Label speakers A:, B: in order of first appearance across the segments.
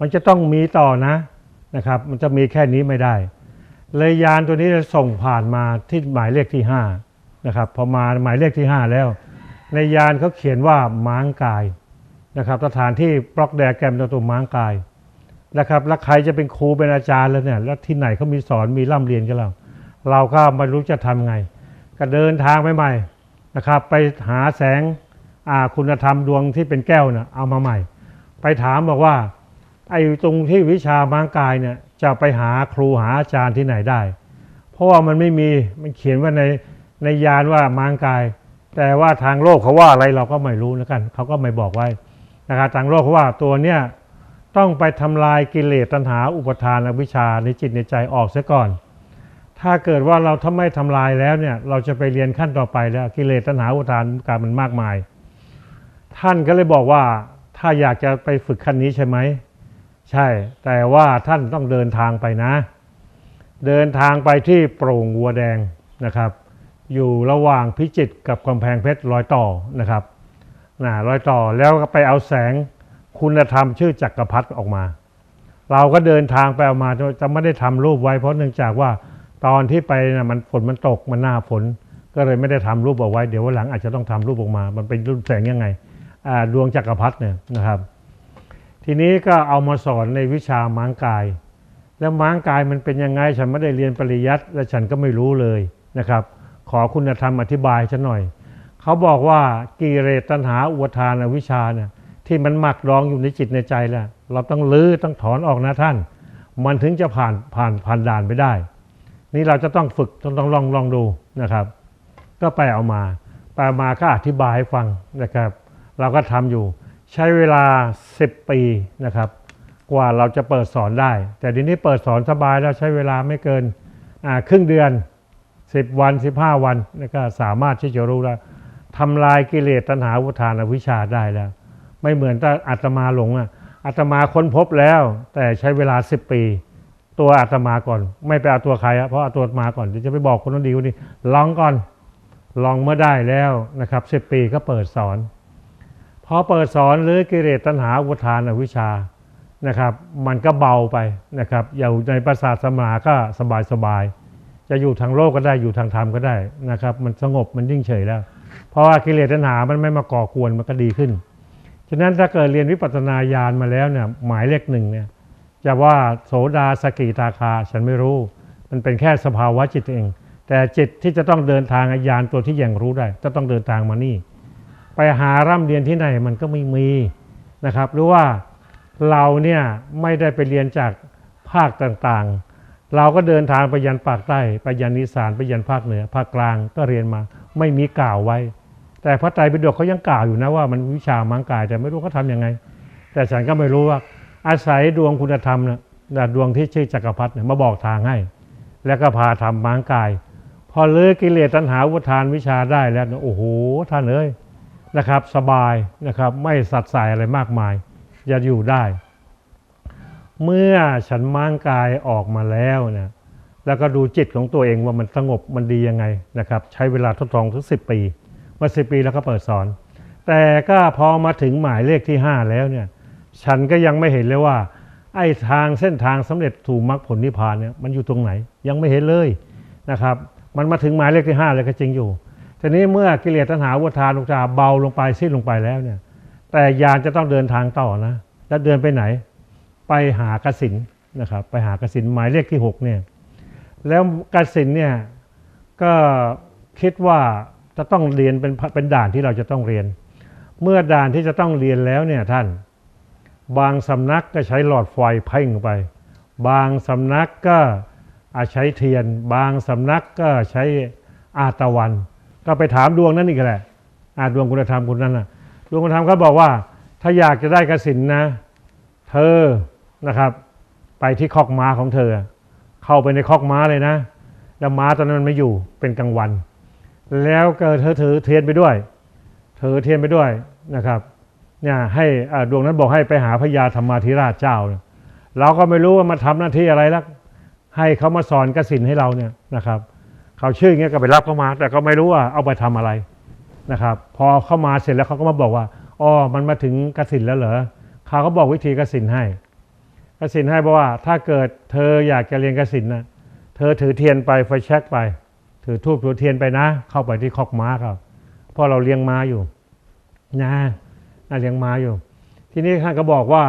A: มันจะต้องมีต่อนะนะครับ มันจะมีแค่นี้ไม่ได้ เลยยานตัวนี้จะส่งผ่านมาที่หมายเลขที่ห้านะครับพอมาหมายเลขที่ห้าแล้ว ในยานเขาเขียนว่าม้างกายนะครับสถานที่ปลอกแดกแกรมตัวตัวม้างกายนะครับแล้วใครจะเป็นครูเป็นอาจารย์แล้วเนี่ยแล้วที่ไหนเขามีสอนมีร่ำเรียนกันเราเราก็ไม่รู้จะทำไง ก็เดินทางไปใหม่นะครับ ไปหาแสงคุณธรรมดวงที่เป็นแก้วนะเอามาใหม่ ไปถามบอกว่า ไอ้ตรงที่วิชาม้างกายเนี่ยจะไปหาครูหาอาจารย์ที่ไหนได้ เพราะว่ามันไม่มีมันเขียนว่าในในยานว่าม้างกาย แต่ว่าทางโลกเขาว่าอะไรเราก็ไม่รู้นะกันเขาก็ไม่บอกไว้นะครับทางโลกเขาว่าตัวเนี้ยต้องไปทำลายกิเลสตัณหาอุปทานอวิชชาในจิตในใจออกเสียก่อน ถ้าเกิดว่าเราถ้าไม่ทำลายแล้วเนี่ยเราจะไปเรียนขั้นต่อไปแล้วกิเลสตัณหาอุปทานการมันมากมาย ท่านก็เลยบอกว่าถ้าอยากจะไปฝึกขั้นนี้ใช่ไหม ใช่ แต่ว่าท่านต้องเดินทางไปนะ เดินทางไปที่โปร่งวัวแดงนะครับ อยู่ระหว่างพิจิตรกับกำแพงเพชรรอยต่อนะครับนะรอยต่อแล้วก็ไปเอาแสงคุณธรรมชื่อจักรพรรดิออกมา เราก็เดินทางไปเอามาจะไม่ได้ทำรูปไว้ เพราะเนื่องจากว่าตอนที่ไปนะมันฝนมันตกมันหน้าฝน ก็เลยไม่ได้ทำรูปเอาไว้ เดี๋ยววันหลังอาจจะต้องทำรูปออกมา มันเป็นรูปแสงยังไงดวงจักรพรรดิเนี่ยนะครับ ทีนี้ก็เอามาสอนในวิชาม้างกาย แล้วม้างกายมันเป็นยังไงฉันไม่ได้เรียนปริยัติและฉันก็ไม่รู้เลยนะครับ ขอคุณธรรมอธิบายฉันหน่อย เขาบอกว่ากิเลสตัณหาอุปทานอวิชชาเนี่ยที่มันหมักดองอยู่ในจิตในใจแหละเราต้องลื้อต้องถอนออกนะท่าน มันถึงจะผ่านผ่านผ่านด่านไปได้ นี่เราจะต้องฝึกต้องต้องลองลองดูนะครับ ก็ไปเอามาไปมาก็อธิบายให้ฟังนะครับ เราก็ทำอยู่ ใช้เวลา 10 ปีนะครับ กว่าเราจะเปิดสอนได้ แต่ทีนี้เปิดสอนสบายแล้วใช้เวลาไม่เกินครึ่งเดือน 10 วัน 15 วันแล้วก็สามารถที่จะรู้แล้วทำลายกิเลสตัณหาอุทานอวิชชาได้แล้ว ไม่เหมือนตอนอาตมาหลงอะอาตมาค้นพบแล้ว แต่ใช้เวลา 10 ปี ตัวอาตมาก่อน ไม่ไปเอาตัวใครอะเพราะเอาตัวมาก่อนเดี๋ยวจะไปบอกคนนั้นดีคนนี้ลองก่อนลองเมื่อได้แล้วนะครับ10 ปีก็เปิดสอน พอเปิดสอนหรือกิเลสตัณหาอุทานอวิชชานะครับ มันก็เบาไปนะครับ อยู่ในประสาทสมาก็สบายสบายๆจะอยู่ทางโลกก็ได้อยู่ทางธรรมก็ได้นะครับ มันสงบมันยิ่งเฉยแล้ว เพราะว่ากิเลสตัณหามันไม่มาก่อกวนมันก็ดีขึ้นฉะนั้นถ้าเกิดเรียนวิปัสสนาญาณมาแล้วเนี่ยหมายเลขหนึ่งเนี่ยจะว่าโสดาสกิทาคา ฉันไม่รู้ มันเป็นแค่สภาวะจิตเอง แต่จิตที่จะต้องเดินทางญาณตัวที่ยังรู้ได้จะต้องเดินทางมานี่ ไปหาร่ำเรียนที่ไหนมันก็ไม่มีนะครับหรือว่าเราเนี่ยไม่ได้ไปเรียนจากภาคต่างๆ เราก็เดินทางไปยันปากใต้ไปยันอีสานไปยันภาคเหนือ ภาคกลางก็เรียนมา ไม่มีกล่าวไว้ แต่พระไตรปิฎกเขายังกล่าวอยู่นะว่ามันวิชามังกาย แต่ไม่รู้เขาทำยังไง แต่ฉันก็ไม่รู้ว่า อาศัยดวงคุณธรรมนะดวงที่ชื่อจักรพรรดิมาบอกทางให้ แล้วก็พาทำมังกาย พอเลิกกิเลสตัณหาอุปทานวิชาได้แล้วโอ้โหท่านเอ้ย นะครับสบายนะครับไม่สัดสายอะไรมากมายจะอยู่ได้ เมื่อฉันม้างกายออกมาแล้วนะแล้วก็ดูจิตของตัวเองว่ามันสงบมันดียังไงนะครับ ใช้เวลาทดลองถึงสิปีเมื่อสิปีแล้วก็เปิดสอน แต่ก็พอมาถึงหมายเลขที่ 5 แล้วเนี่ยฉันก็ยังไม่เห็นเลยว่า ไอ้ทางเส้นทางสำเร็จถูกมรรคผลนิพพานเนี่ยมันอยู่ตรงไหนยังไม่เห็นเลยนะครับ มันมาถึงหมายเลขที่5เลยก็จริงอยู่ ทีนี้เมื่อกิเลสตัณหาวุทานอุจาเบาลงไปสิ้นลงไปแล้วเนี่ย แต่ยานจะต้องเดินทางต่อนะ แล้วเดินไปไหน ไปหากสินนะครับ ไปหากสินหมายเลขที่6เนี่ย แล้วกสินเนี่ยก็คิดว่าจะต้องเรียนเป็นเป็นด่านที่เราจะต้องเรียน เมื่อด่านที่จะต้องเรียนแล้วเนี่ยท่าน บางสำนักก็ใช้หลอดไฟเพ่งไป บางสำนักก็อาใช้เทียน บางสำนักก็ใช้อาตะวัน ก็ไปถามดวงนั้นอีกแหละอาดวงคุณธรรมคุณนั้นนะดวงคุณธรรมเขาบอกว่า ถ้าอยากจะได้กสินนะ เธอนะครับ ไปที่คอกม้าของเธอ เข้าไปในคอกม้าเลยนะแล้วม้าตอนนั้นมันไม่อยู่เป็นกลางวัน แล้วก็เธอถือเทียนไปด้วยเธอเทียนไปด้วยนะครับเนี่ยให้อาดวงนั้นบอกให้ไปหาพญาธรรมาธิราชเจ้าเราก็ไม่รู้ว่ามาทำหน้าที่อะไรแล้วให้เขามาสอนกสินให้เราเนี่ยนะครับ เขาชื่ออย่างเงี้ยก็ไปรับเข้ามา แต่ก็ไม่รู้ว่าเอาไปทำอะไรนะครับ พอเข้ามาเสร็จแล้วเขาก็มาบอกว่าอ๋อมันมาถึงกสินแล้วเหรอเขาก็บอกวิธีกสินให้กสินให้บอกว่าถ้าเกิดเธออยากจะเรียนกสินนะเธอถือเทียนไปไฟแช็กไป ถือทูบถือเทียนไปนะ เข้าไปที่คอกม้าครับเพราะเราเลี้ยงม้าอยู่นะน่าเลี้ยงม้าอยู่ ทีนี้ท่านก็บอกว่า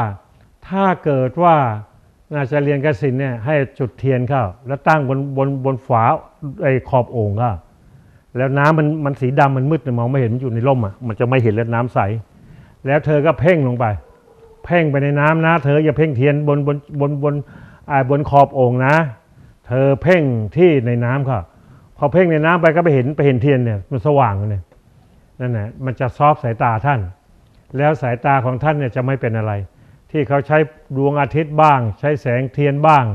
A: ถ้าเกิดว่า น่าจะเรียนกสินเนี่ยให้จุดเทียนเข้า แล้วตั้งบนบนบนฝาไอ้ขอบโอ่งก็แล้วน้ำมันมันสีดำมันมืดมองไม่เห็นมันอยู่ในร่มอะมันจะไม่เห็นแล้วน้ำใส แล้วเธอก็เพ่งลงไป เพ่งไปในน้ำนะ เธออย่าเพ่งเทียนบนบนบนบนอ่าบนขอบโอ่งนะ เธอเพ่งที่ในน้ำค่ะ พอเพ่งในน้ำไปก็ไปเห็นไปเห็นเทียนเนี่ยมันสว่างเลยนั่นแหละมันจะซอฟสายตาท่าน แล้วสายตาของท่านเนี่ยจะไม่เป็นอะไร ที่เขาใช้ดวงอาทิตย์บ้าง ใช้แสงเทียนบ้าง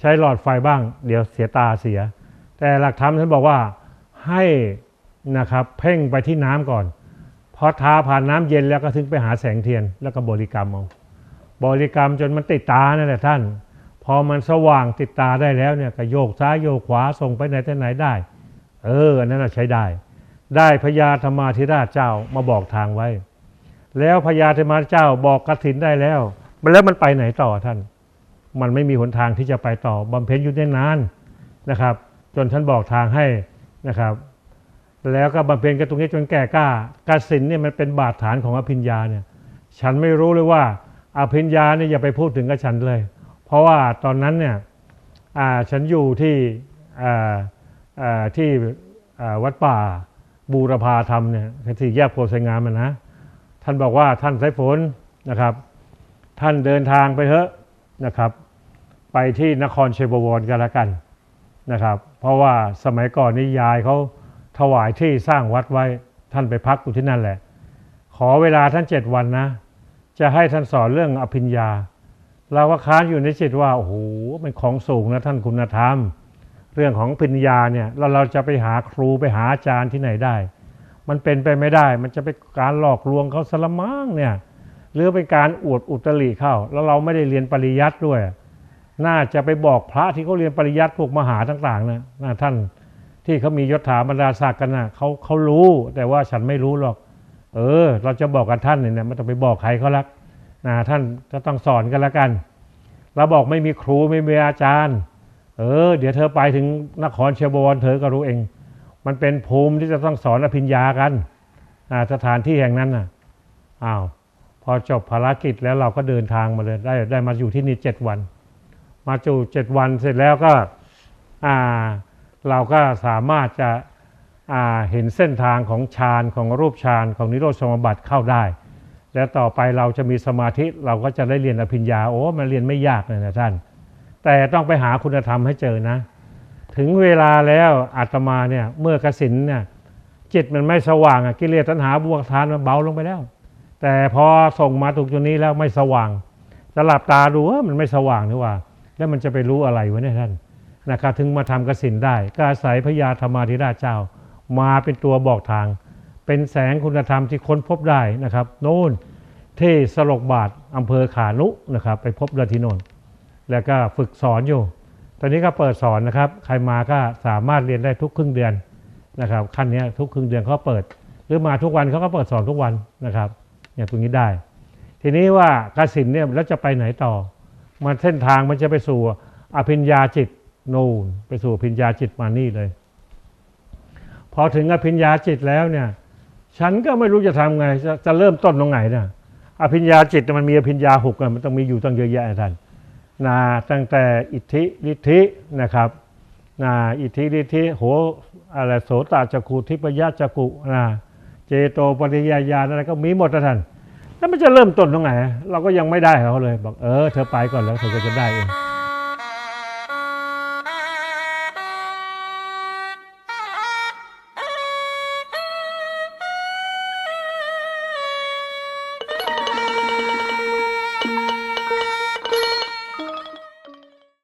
A: ใช้หลอดไฟบ้าง เดี๋ยวเสียตาเสีย แต่หลักธรรมท่านบอกว่าให้นะครับเพ่งไปที่น้ำก่อนพอทาผ่านน้ำเย็นแล้วก็ถึงไปหาแสงเทียนแล้วก็บริกรรมเอาบริกรรมจนมันติดตานั่นแหละท่าน พอมันสว่างติดตาได้แล้วเนี่ยก็โยกซ้ายโยกขวาส่งไปไหนแต่ไหนได้ เอออันนั้นใช้ได้ ได้พญาธรรมาธิราชเจ้ามาบอกทางไว้ แล้วพญาธรรมาเจ้าบอกกฐินได้แล้ว แล้วมันไปไหนต่อท่าน มันไม่มีหนทางที่จะไปต่อบำเพ็ญอยู่ได้นานนะครับ จนท่านบอกทางให้นะครับ แล้วก็บำเพ็ญกันตรงนี้จนแก่กล้ากสินเนี่ยมันเป็นบาดฐานของอภิญญาเนี่ยฉันไม่รู้เลยว่าอภิญญาเนี่ยอย่าไปพูดถึงกับฉันเลย เพราะว่าตอนนั้นเนี่ยฉันอยู่ที่ที่วัดป่าบูรพาธรรมเนี่ยที่แยกโพธิงามนะ ท่านบอกว่าท่านสายฝนนะครับ ท่านเดินทางไปเถอะนะครับ ไปที่นครเชยบวรกันละกันนะครับ เพราะว่าสมัยก่อนนี่ยายเขาถวายที่สร้างวัดไว้ท่านไปพักอยู่ที่นั่นแหละ ขอเวลาท่านเจ็ดวันนะ จะให้ท่านสอนเรื่องอภิญญาเราก็ค้านอยู่ในจิตว่าโอ้โหเป็นของสูงนะท่านคุณธรรม เรื่องของปัญญาเนี่ยเราเราจะไปหาครูไปหาอาจารย์ที่ไหนได้ มันเป็นไปไม่ได้ มันจะเป็นการหลอกลวงเขาสละมั่งเนี่ย หรือเป็นการอวดอุตริเข้า แล้วเราไม่ได้เรียนปริยัติด้วย น่าจะไปบอกพระที่เขาเรียนปริยัติพวกมหาต่างๆนะนะท่านที่เขามียศถาบรรดาศักดิ์กันนะเขาเขารู้ แต่ว่าฉันไม่รู้หรอก เออ เราจะบอกกับท่านเนี่ยไม่ต้องไปบอกใครเขาลักนะท่านก็ต้องสอนกันล้วกัน เราบอกไม่มีครูไม่มีอาจารย์ เออ เดี๋ยวเธอไปถึงนครเชียบวรเธอก็รู้เอง มันเป็นภูมิที่จะต้องสอนอภิญญากันสถานที่แห่งนั้นน่ะอ้าวพอจบภารกิจแล้วเราก็เดินทางมาเลยได้ได้มาอยู่ที่นี่เจ็ดวัน มาอยู่เจ็ดวันเสร็จแล้วก็เราก็สามารถจะเห็นเส้นทางของฌานของรูปฌานของนิโรธสมบัติเข้าได้ แล้วต่อไปเราจะมีสมาธิเราก็จะได้เรียนอภิญญาโอ้มันเรียนไม่ยากเลยนะท่าน แต่ต้องไปหาคุณธรรมให้เจอนะ ถึงเวลาแล้วอาตมาเนี่ยเมื่อกสินเนี่ยจิตมันไม่สว่างอะกิเลสตัณหาบวกทานมันเบาลงไปแล้ว แต่พอส่งมาถูกจุดนี้แล้วไม่สว่างจะหลับตาดูว่ามันไม่สว่างนี่หว่า แล้วมันจะไปรู้อะไรวะเนี่ยท่านนะครับถึงมาทำกสินได้ก็อาศัยพญาธรรมาธิราชเจ้า มาเป็นตัวบอกทาง เป็นแสงคุณธรรมที่ค้นพบได้นะครับ โน่นที่สลกบาทอำเภอขานุนะครับ ไปพบเรือที่โน่นแล้วก็ฝึกสอนอยู่ ตอนนี้ก็เปิดสอนนะครับ ใครมาก็สามารถเรียนได้ทุกครึ่งเดือนนะครับขั้นนี้ทุกครึ่งเดือนเขาเปิด หรือมาทุกวันเขาก็เปิดสอนทุกวันนะครับอย่างตรงนี้ได้ ทีนี้ว่ากสินเนี่ยแล้วจะไปไหนต่อ มันเส้นทางมันจะไปสู่อภิญญาจิตนูนไปสู่อภิญญาจิตมานี่เลย พอถึงอภิญญาจิตแล้วเนี่ย ฉันก็ไม่รู้จะทำไงจะจะเริ่มต้นตรงไหนนะอภิญญาจิตมันมีอภิญญาหกมันต้องมีอยู่ตั้งเยอะแยะท่าน นะตั้งแต่อิทธิฤทธินะครับนะอิทธิฤทธิโหอะไรโสตจักขุทิพยจักขุนะเจโตปริยญาอะไรก็มีหมดท่านแล้วมันจะเริ่มต้นตรงไหน เราก็ยังไม่ได้เขาเลย บอกเออเธอไปก่อนแล้วเธอก็จะได้เอง